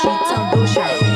是藏都少？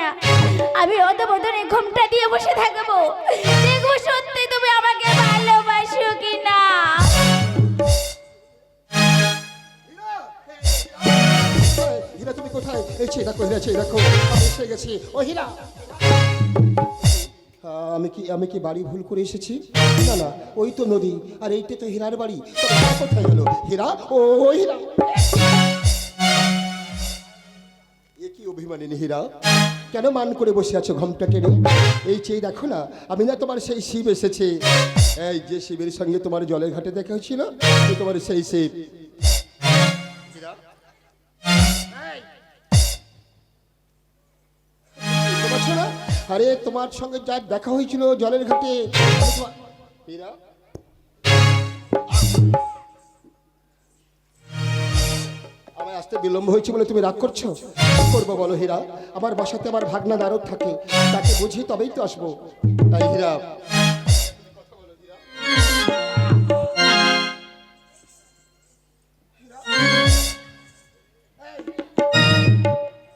না। আমি অত বদনে ঘুমটা দিয়ে বসে থাকব। দেখব সত্যি তুমি আমাকে ভালোবাসো কি না হীরা, তুমি কোথায়? এই ছে দেখো আমি কি আমি কি বাড়ি ভুল করে এসেছি? না না, ওই তো নদী, আর এইটা তো হীরার বাড়ি। কোথায় গেল? হীরা? ও ও হীরা! এ কি অভিমানিনী হীরা? কেন মান করে বসে আছো ঘমটা টেনে? এই চেয়ে দেখো না, আমি না তোমার সেই শিব এসেছে। এই যে শিবের সঙ্গে তোমার জলের ঘাটে দেখা হয়েছিল তোমার সেই শিব। আরে, তোমার সঙ্গে যা দেখা হয়েছিল জলের ঘাটে আমায় আসতে বিলম্ব হয়েছে বলে তুমি রাগ করছ? করব বলো হীরা? আমার বাসাতে আমার ভাগনা দারক থাকে। তাকে বুঝি তবেই তো আসব। তাই হীরা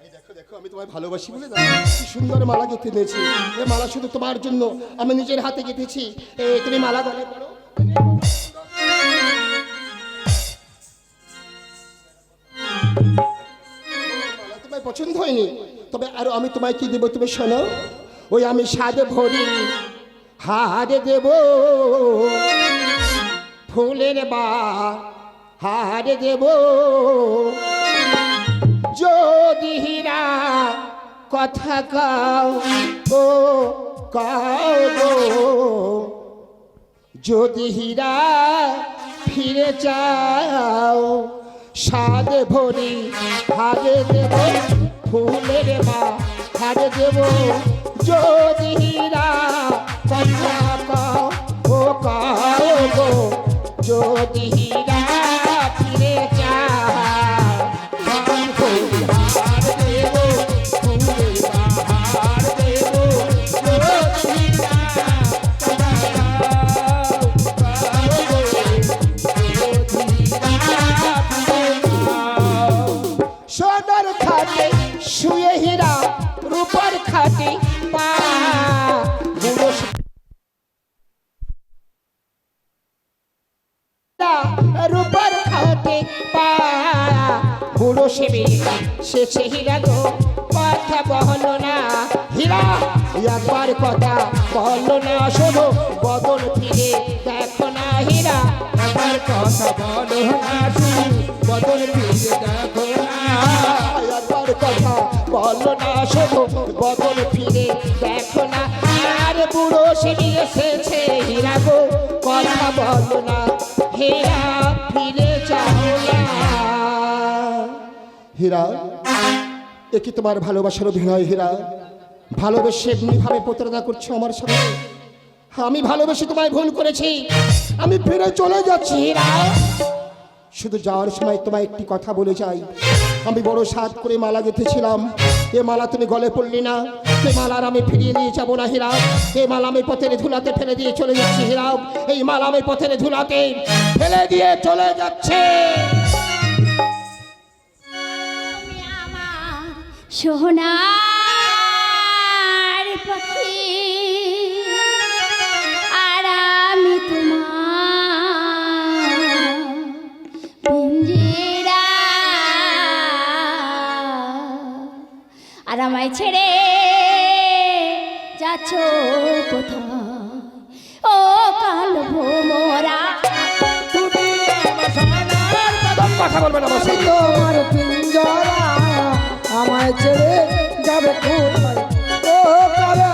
এই দেখো দেখো আমি তোমায় ভালোবাসি বলে না? কি সুন্দর মালা গেঁথে এ মালা শুধু তোমার জন্য। আমি নিজের হাতে গেঁথেছি। তুমি মালা গলে পড়ো। পছন্দ হয়নি। তবে আরও আমি তোমায় কি দেবো তুমি শোনো? ওই আমি সাদে ভরি হারে দেব। ফুলের বা হারে দেব। যদি হীরা কথা কাও, ও কাও যদি হীরা ফিরে চাও সাদ ভরি হারে দেব। ফুলের মা হার দেব। যদি হীরা কাও গো যদি হীরা হীরা, এ কি তোমার ভালোবাসার অভিনয় হীরা? ভালোবেসে এমনিভাবে প্রতারণা করছ আমার সাথে? আমি ভালোবেসে তোমায় ভুল করেছি। আমি ফিরে চলে যাচ্ছি হীরা। শুধু যাওয়ার সময় তোমায় একটি কথা বলে যাই। আমি বড় সাত করে মালা গেঁথেছিলাম। এ মালা তুমি গলে পড়লি না। এ মালার আমি ফিরিয়ে নিয়ে যাব না হীরা। এই মালা আমি পথের ধুলাতে ফেলে দিয়ে চলে যাচ্ছি হীরা। এই মালা আমি পথের ধুলাতে ফেলে দিয়ে চলে যাচ্ছে। সোনার পাখি আর আমি তোমার আর আমায় ছেড়ে যাচ্ছ কোথায় কথা বলবে না আমার আমি সাথে। তোমার পিঞ্জরা আমায় ছেড়ে যাবে কোথায় ও কালা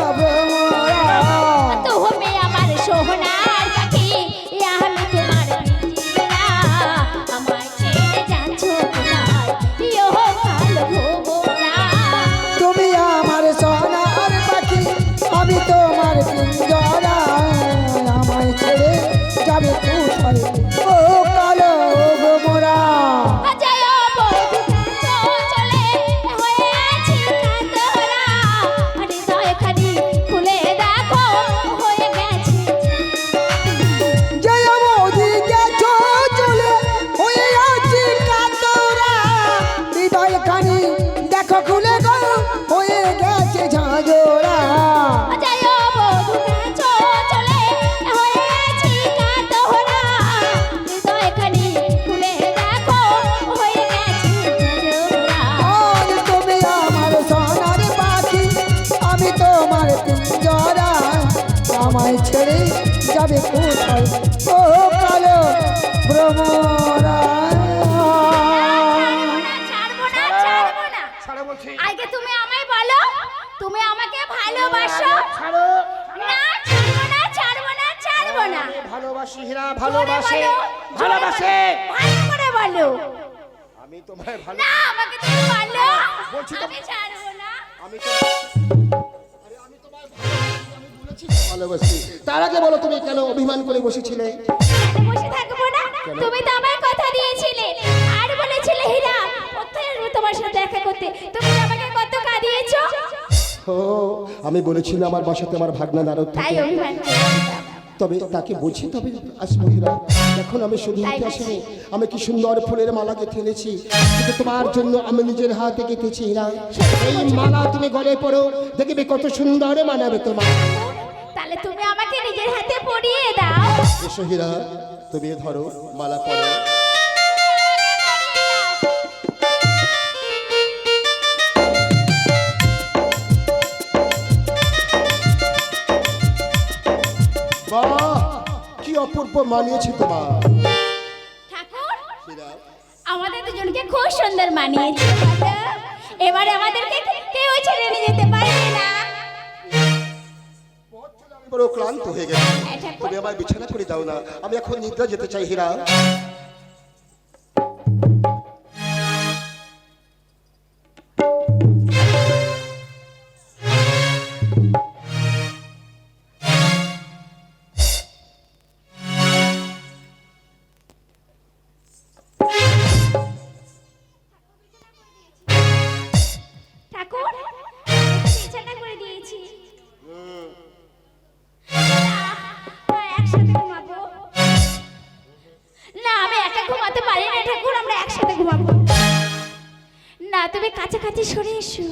ভালোবাসো? ছাড়ো। না ছাড়বো না ছাড়বো না ছাড়বো না। ভালোবাসি হীরা ভালোবাসে। ভালোবাসে। ভালো করে বলো। আমি তোমায় ভালো না আমাকে তুমি বলো। বলছি তো- আমি ছাড়বো না। আমি তো আরে আমি তোমায় ভালোবাসি, আমি বলেছি ভালোবাসি। তার আগে বলো তুমি কেন অভিমান করে বসেছিলে? বসে থাকব না? তুমি তো আমায় কথা দিয়েছিলে। আর বলেছিলে হীরা কোথায় তোমার সাথে দেখা করতে। তুমি আমাকে আমি বলেছিলাম আমার বাসাতে আমার ভাগনা দাঁড়ো তাই অভিমান তবে তাকে বলছি তবে আসব হীরা এখন আমি শুধু আসিনি। আমি কি সুন্দর ফুলের মালা গেঁথে এনেছি কিন্তু তোমার জন্য আমি নিজের হাতে গেঁথেছি হীরা এই মালা তুমি গলে পড়ো দেখবে কত সুন্দর মানাবে তোমার। তাহলে তুমি আমাকে নিজের হাতে পরিয়ে দাও। এসো হীরা তুমি ধরো মালা পরো। অপূর্ব মানিয়েছে তোমার ঠাকুর আমাদের দুজনকে খুব সুন্দর মানিয়েছে? এবারে আমাদেরকে কেউ ছেড়ে নিয়ে যেতে পারবে না। আমি বড় ক্লান্ত হয়ে গেছি তুমি আমার বিছানা করে দাও না। আমি এখন নিদ্রা যেতে চাই হীরা। কাছাকাছি সরে এসো।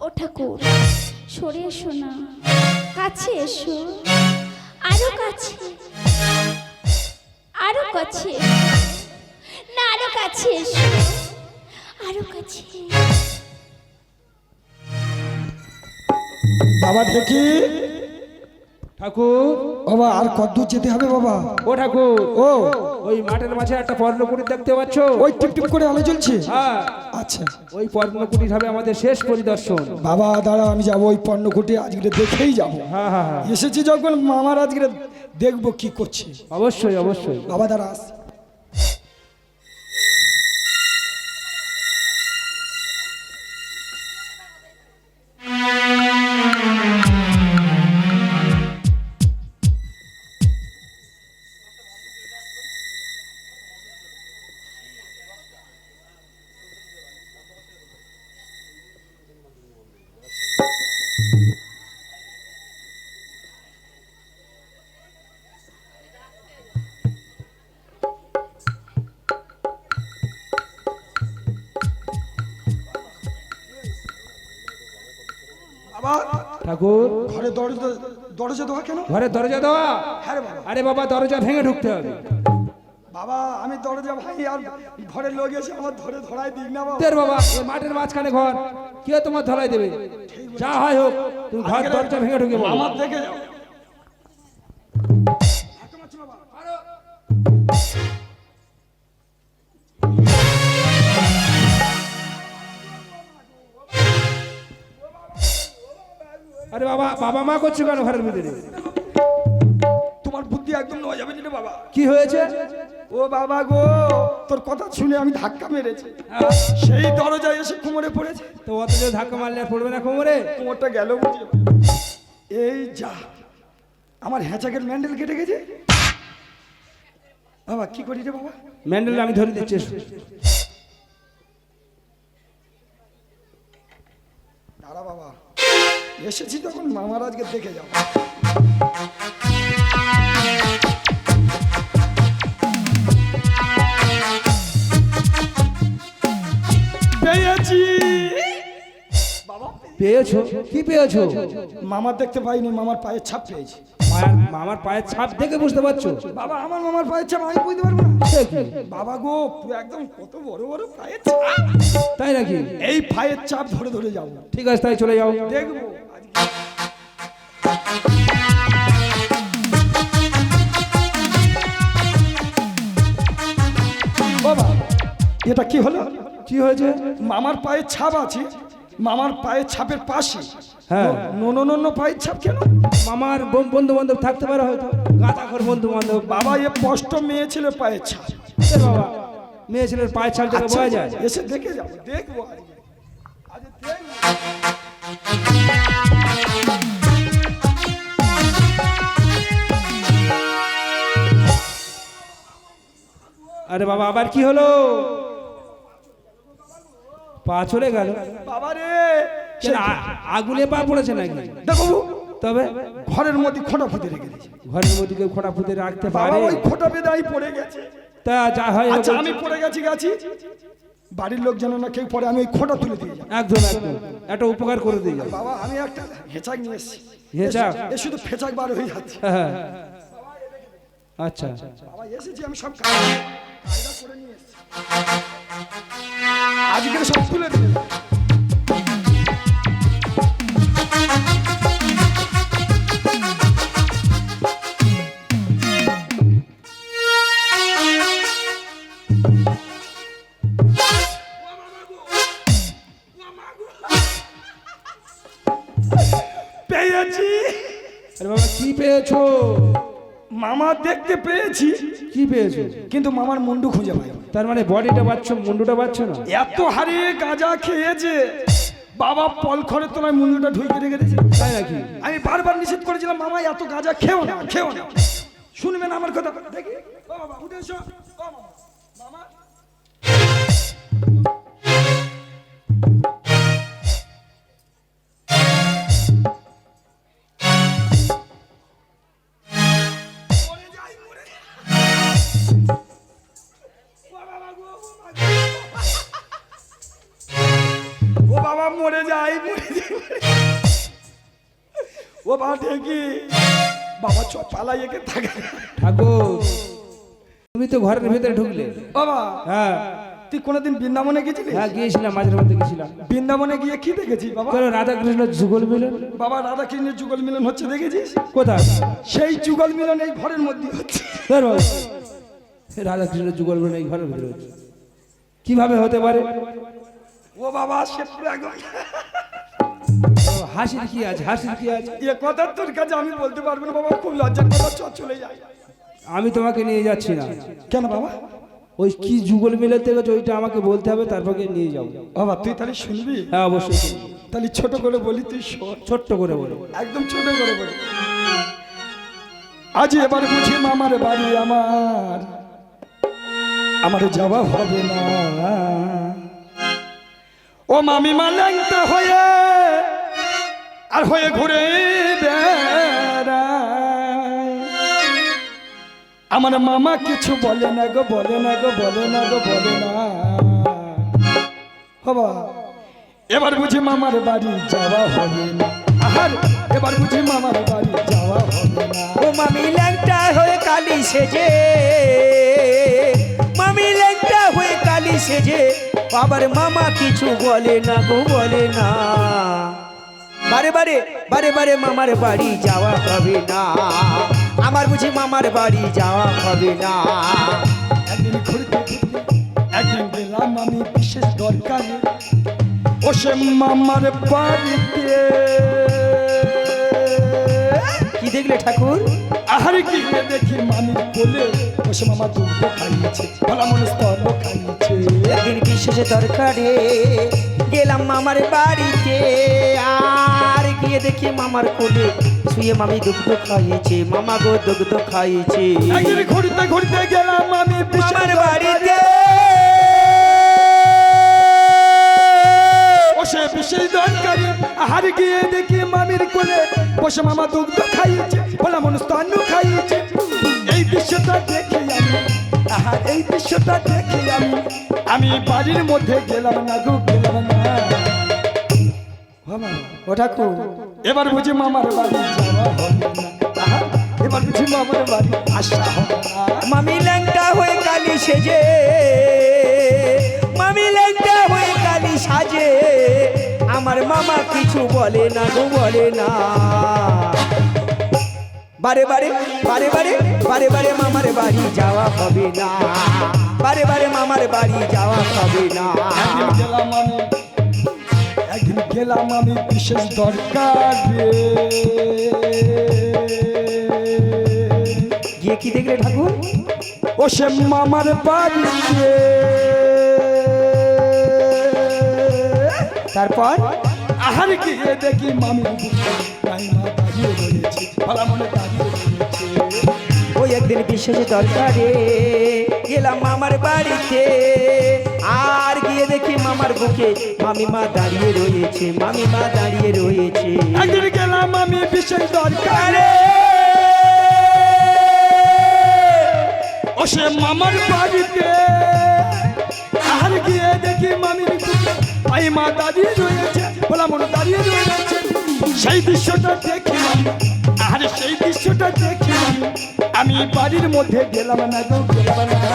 ও ঠাকুর সরে এসো না। কাছে এসো। আরও কাছে। আরও কাছে। না আরও কাছে এসো। আরও কাছে। বাবা দেখি। ঠাকুর। বাবা আর কদ্দূর যেতে হবে বাবা। ও ঠাকুর। ও। ওই মাঠের মাঝে একটা পর্ণপুরি দেখতে পাচ্ছ? ওই টিপ টিপ করে আলো জ্বলছে? হ্যাঁ। আচ্ছা। ওই পর্ণকুটির হবে আমাদের শেষ পরিদর্শন। বাবা দাঁড়া আমি যাব ওই পর্ণকুটি আজকে দেখেই যাব। হ্যাঁ হ্যাঁ হ্যাঁ। এসেছি যখন মামার আজকে দেখব কি করছে। অবশ্যই অবশ্যই। বাবা দাঁড়া আস। ঠাকুর। ঘরে দরজা দরজা দেওয়া কেন? ঘরের দরজা দেওয়া? হ্যাঁ বাবা। আরে বাবা দরজা ভেঙে ঢুকতে হবে। বাবা আমি দরজা ভাই আর ঘরের লোক এসে আমার ধরে ধরাই দিক না বাবা। বাবা মাঠের মাঝখানে ঘর। কে তোমার ধরাই দেবে? যা হয় হোক তুমি ঘর দরজা ভেঙে ঢুকে আমার দেখে যাও। বাবা মা করছ কেন ঘরের ভিতরে? তোমার বুদ্ধি একদম নয় যাবে না রে বাবা। কি হয়েছে? ও বাবা গো তোর কথা শুনে আমি ধাক্কা মেরেছি। হ্যাঁ, সেই দরজায় এসে কোমরে পড়েছে। তো অত যে ধাক্কা মারলে আর পড়বে না কোমরে? কোমরটা গেল এই যা আমার হ্যাঁচাকের ম্যান্ডেল কেটে গেছে। বাবা কি করি রে বাবা? ম্যান্ডেল আমি ধরে দিচ্ছি এসো। দাঁড়া বাবা এসেছি তখন মামার আজকে দেখে যাও। পেয়েছি। বাবা পেয়েছ? কি পেয়েছ? মামার দেখতে পাইনি মামার পায়ের ছাপ পেয়েছি। মায়ের মামার পায়ের ছাপ দেখে বুঝতে পারছ? বাবা আমার মামার পায়ের ছাপ আমি বুঝতে পারব না। বাবা গো পুরো একদম কত বড় বড় পায়ের ছাপ। তাই নাকি? এই পায়ের চাপ ধরে ধরে যাব। ঠিক আছে তাই চলে যাও। দেখব। এটা কি হলো? কি হয়েছে? মামার পায়ের ছাপ আছে। মামার পায়ের ছাপের পাশে। হ্যাঁ। নন নন পায়ের ছাপ কেন? মামার বন্ধু বান্ধব থাকতে পারে হয়তো। বন্ধু বান্ধব বাবা এ স্পষ্ট মেয়ে ছিল পায়ের ছাপ। বাবা মেয়ে ছেলের পায়ের ছাপ থেকে বোঝা যায়। এসে দেখে যাব দেখব। আরে বাবা আবার কি হলো? পা চলে গেল। বাবা রে কেন, আ- আগুনে পা পড়েছে নাকি? দেখো তবে? ঘরের মধ্যে খোঁটা ফুটে রেখে দিয়েছে। ঘরের মধ্যে কেউ খোঁড়া ফুটে রাখতে পারে? ওই খোঁটা আমি পড়ে গেছে। তা যা হয় আচ্ছা আমি পড়ে গেছি গেছি। বাড়ির লোক যেন না কেউ পরে আমি ওই খোঁটা তুলে দিই একদম একদম। একটা উপকার করে দিই বাবা আমি একটা হেঁচাক নিয়ে এসেছি। হেঁচাক? এ শুধু ফেঁচাক বার হয়ে যাচ্ছে। হ্যাঁ। আচ্ছা। বাবা এসেছি আমি সব কাজ করে নিয়ে এসেছি। আজকে সব তুলে। পেয়েছি আরে বাবা কি পেয়েছ মামা দেখতে পেয়েছি। কি পেয়েছ? কিন্তু মামার মুন্ডু খুঁজে পাই তার মানে বডিটা পাচ্ছ মুন্ডুটা পাচ্ছ না? এত হারে গাঁজা খেয়েছে। বাবা পল খড়ে তোমার মুন্ডুটা ঢুকে রেখে দিয়েছে। তাই নাকি? আমি বারবার নিষেধ করেছিলাম মামা এত গাঁজা খেও না খেও না। শুনবেন আমার কথা? দেখি। বাবা বাবা উঠে এসো। ও ও বাবা ঢেকি। বাবা চ পালাই একে থাকে। ঠাকুর তুমি তো ঘরের ভেতরে ঢুকলে। বাবা হ্যাঁ। তুই কোনোদিন বৃন্দাবনে গেছিলি হ্যাঁ গিয়েছিলাম মাঝে মধ্যে গেছিলাম বৃন্দাবনে গিয়ে কি বাবা? কেন রাধাকৃষ্ণ যুগল মিলন? বাবা রাধা কৃষ্ণের যুগল মিলন হচ্ছে দেখেছিস? কোথায়? সেই যুগল মিলন এই ঘরের মধ্যে হচ্ছে। বাবু। রাধাকৃষ্ণ যুগল মিলন এই ঘরের ভিতরে হচ্ছে। কীভাবে হতে পারে? ও বাবা সে পুরো হাসির কি আছে হাসির কি আছে? এ কথা তোর কাছে আমি বলতে পারব না বাবা খুব লজ্জার কথা চ চলে যায় আমি তোমাকে নিয়ে যাচ্ছি না। কেন বাবা? ওই কি যুগল মিলন থেকে ওইটা আমাকে বলতে হবে তারপরে নিয়ে যাব। বাবা তুই তাহলে শুনবি? হ্যাঁ অবশ্যই তাহলে ছোট করে বলি তুই ছোট্ট করে বলো। একদম ছোট করে বলি। আজ এবার বুঝি মামার বাড়ি আমার। আমার যাওয়া হবে না। ও মামি মালাংটা হয়ে আর হয়ে ঘুরে আমার মামা কিছু বলে না গো, বলে না গো, বলে না গো, বলে না। হবা। এবার বুঝি মামার বাড়ি যাওয়া হবে না। এবার বুঝি মামার বাড়ি যাওয়া হবে না। ও মামি ল্যাংটা হয়ে কালি সেজে, মামি ল্যাংটা হয়ে কালি সেজে, বাবার মামা কিছু বলে না গো, বলে না। বারে বারে বারে বারে মামার বাড়ি যাওয়া হবে না। আমার বুঝি মামার বাড়ি যাওয়া হবে না। একদিন ঘুরতে একদিন গেলাম আমি বিশেষ দরকারে। ও সে মামার বাড়িতে। কি দেখলে ঠাকুর? আহার কি দেখি মামির কোলে। ও সে মামা দুধ খাইয়েছে ভালো মানুষ স্তর খাইয়েছে একদিন বিশেষে দরকারে গেলাম মামার বাড়িতে। আর গিয়ে দেখি মামার কোলে শুয়ে মামি দুগ্ধ খাইয়েছে মামা গো দুগ্ধ খাইয়েছে ঘুরতে ঘুরতে গেলাম আমি মামার বাড়িতে। ও সে বিশেষ দরকারে আহার গিয়ে দেখি মামির কোলে বসে মামা দুগ্ধ খাইয়েছে ভালো মানুষ খাইয়েছে এই দৃশ্যটা দেখে আহা এই দৃশ্যটা দেখে আমি আমি বাড়ির মধ্যে গেলাম না গো, গেলাম না। ও ঠাকুর, এবার বুঝি মামার বাড়ি এবার বুঝি মামার বাড়ি আসা মামি ল্যাংটা হয়ে কালি সেজে, মামি ল্যাংটা হয়ে কালি সাজে। আমার মামা কিছু বলে না গো, বলে না। বারে বারে বারে বারে বারে বারে মামার বাড়ি যাওয়া হবে না। বারে বারে মামার বাড়ি যাওয়া হবে না। একদিন গেলাম আমি একদিন গেলাম আমি বিশেষ দরকারে গিয়ে কি দেখলে ঠাকুর? ও সে মামার বাড়িতে তারপর? আহার গিয়ে দেখি মামি ওই একদিন বিশেষ দরকারে গেলাম মামার বাড়িতে। আর গিয়ে দেখি মামার বুকে মামিমা দাঁড়িয়ে রয়েছে, মামিমা দাঁড়িয়ে রয়েছে। একদিন গেলাম আমি বিশেষ দরকারে ও সে মামার বাড়িতে। আর গিয়ে দেখি মামির বুকে মাইমা দাঁড়িয়ে রয়েছে, বলা মনে দাঁড়িয়ে রয়েছে। সেই দৃশ্যটা দেখি। আর সেই দৃশ্যটা দেখি। আমি বাড়ির মধ্যে গেলাম না গো গেলাম না।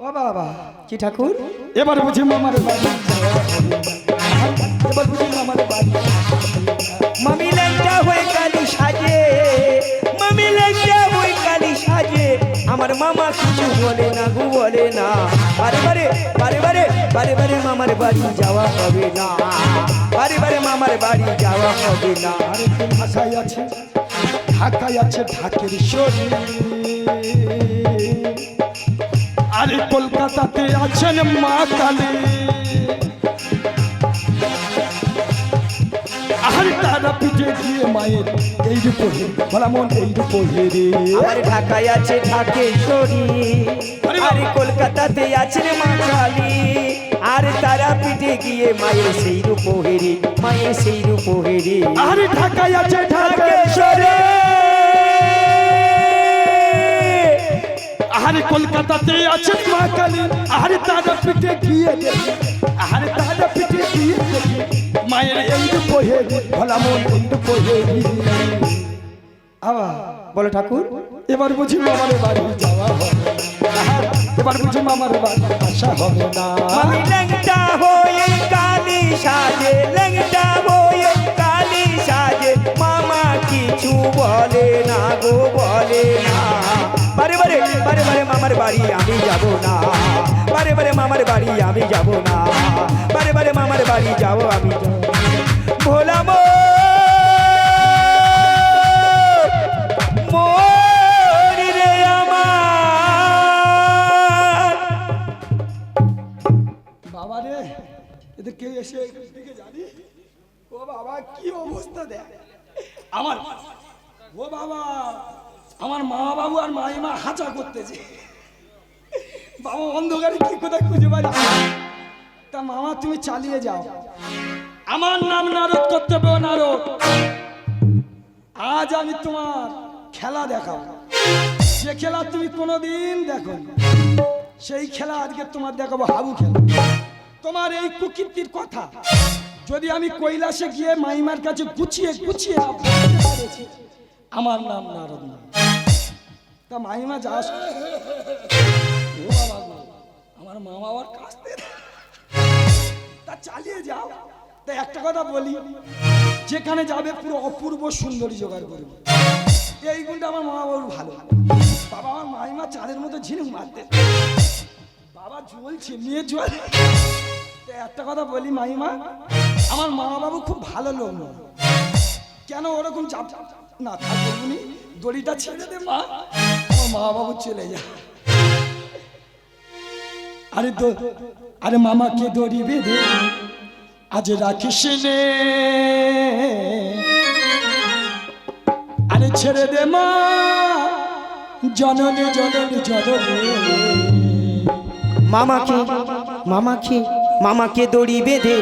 ও বাবা কি ঠাকুর? এবার বুঝি মামার বাড়ি। এবার বুঝি মামার বাড়ি। মামি ল্যাংটা হয়ে কালি সাজে মামি ল্যাংটা হয়ে কালি সাজে। আমার মামা কিছু বলে না গু বলে না। বারে বারে বারে বারে বারে বারে মামার বাড়ি যাওয়া হবে না। বারে বারে মামার বাড়ি যাওয়া হবে না। ঢাকায় আছে ঢাকায় আছে ঢাকের শরীর। আরে কলকাতাতে আছেন মা কালী। তারা পিঠে দিয়ে মায়ের এই রূপে বলা মন এই রূপে রে। আমার ঢাকায় আছে ঢাকেশ্বরী আরে কলকাতাতে আছে রে মা কালী আর তারা পিঠে গিয়ে মায়ের সেই রূপ হেরে মায়ের সেই রূপ হেরে আরে ঢাকায় আছে ঢাকেশ্বরী আরে কলকাতাতে আছে মা কালী। আরে তারা পিঠে গিয়ে আরে তারা পিঠে গিয়ে মায়ের এই কোহে ভোলা মন এই কোহে আবার বলো ঠাকুর। এবার বুঝি মামার বাড়ি যাওয়া হবে এবার বুঝি মামার বাড়ি আসা হবে না। আমি ল্যাংটা হয়ে কালি সাজে ল্যাংটা হয়ে কালি সাজে। মামা কিছু বলে না গো বলে না। বারে বারে বারে বারে মামার বাড়ি আমি যাব না। বারে বারে মামার বাড়ি আমি যাব না। বারে বারে মামার বাড়ি যাব আমি যাব ভোলা মো মোর রে আমার। বাবা রে এসে ও বাবা, কি অবস্থা দেখ। আমার, ও বাবা। আমার মা বাবু আর মাইমা হাঁচা করতেছে। বাবা অন্ধকারে কি কোথায় খুঁজে পাই তা মামা, তুমি চালিয়ে যাও। আমার নাম নারদ করতে হবে নারদ। আজ আমি তোমার খেলা দেখাবো। যে খেলা তুমি কোনোদিন দেখো সেই খেলা আজকে তোমার দেখাবো হাবু খেলা। তোমার এই কুকীর্তির কথা, যদি আমি কৈলাসে গিয়ে মাইমার কাছে গুছিয়ে গুছিয়ে আমার নাম নারদ না তা মাইমা যাস। আমার মা বাবার কাছ থেকে তা চালিয়ে যাও। তা একটা কথা বলি, যেখানে যাবে পুরো অপূর্ব সুন্দরী জোগাড় করবে। এই গুণটা আমার মা বাবার ভালো। বাবা আমার মাইমা চাঁদের মতো ঝিনুক মারতে। বাবা জ্বলছে, মেয়ে জ্বল। একটা কথা বলি মাইমা আমার মা বাবু খুব ভালো লোক। কেন ওরকম চাপ না থাকব দড়িটা ছেড়ে দে মা। মা বাবু চলে যা। আরে দো আরে মামাকে দড়ি বেঁধে আজ রাখিস নে। আরে ছেড়ে দে মা, জননী জননী জননী। মামাকে মামাকে মামাকে দড়ি বেঁধে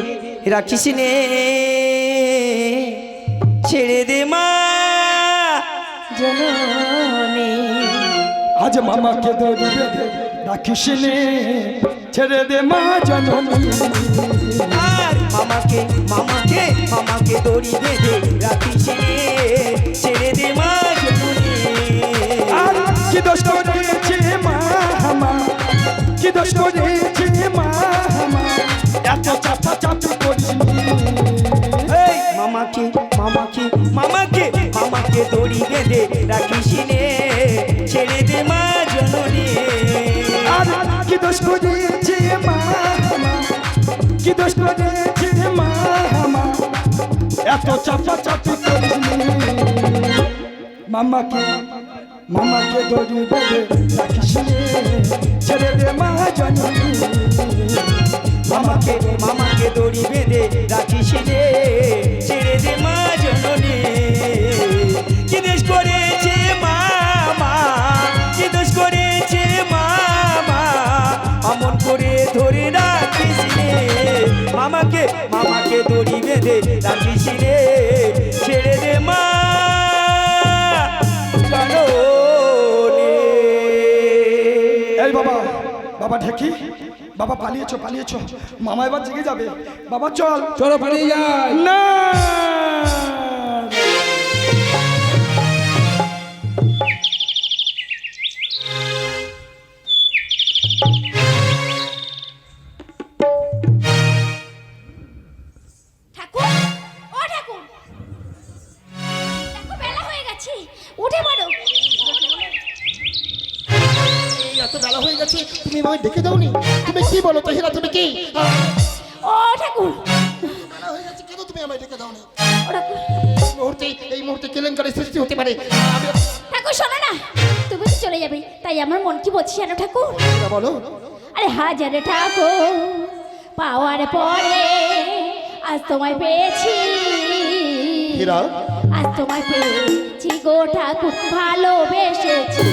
রাখিস নে। ছেড়ে দে মা, জননী। আজ মামাকে দড়ি বেঁধে রাখিস নে ছেড়ে দে মা জননী আর মামাকে মামাকে মামাকে দড়ি বেঁধে রাখিস নে ছেড়ে দে মা জননী আর কি দোষ করেছে মা আমা কি দোষ করেছে মা আমা এত চাপা চাপি করিস এই মামাকে মামাকে মামাকে মামাকে দড়ি বেঁধে রাখিস নে। কি দোষ করেছে মা আমা এত চাপা চাপি মামাকে মামাকে দড়ি বেঁধে রাখিস ছেড়ে দে মা জননী মামাকে মামাকে দড়ি বেঁধে রাখিস রে দড়ি বেঁধে রাখিস রে ছেড়ে দে মা এই বাবা বাবা ঢেকি বাবা পালিয়েছো পালিয়েছো। মামা এবার জেগে যাবে। বাবা চল। চলো পালিয়ে যাই। না! কি বলছি জানো ঠাকুর? বলো। আরে হাজার ঠাকুর পাওয়ার পরে আজ তোমায় পেয়েছি। আজ তোমায় পেয়েছি গো ঠাকুর ভালোবেসেছি।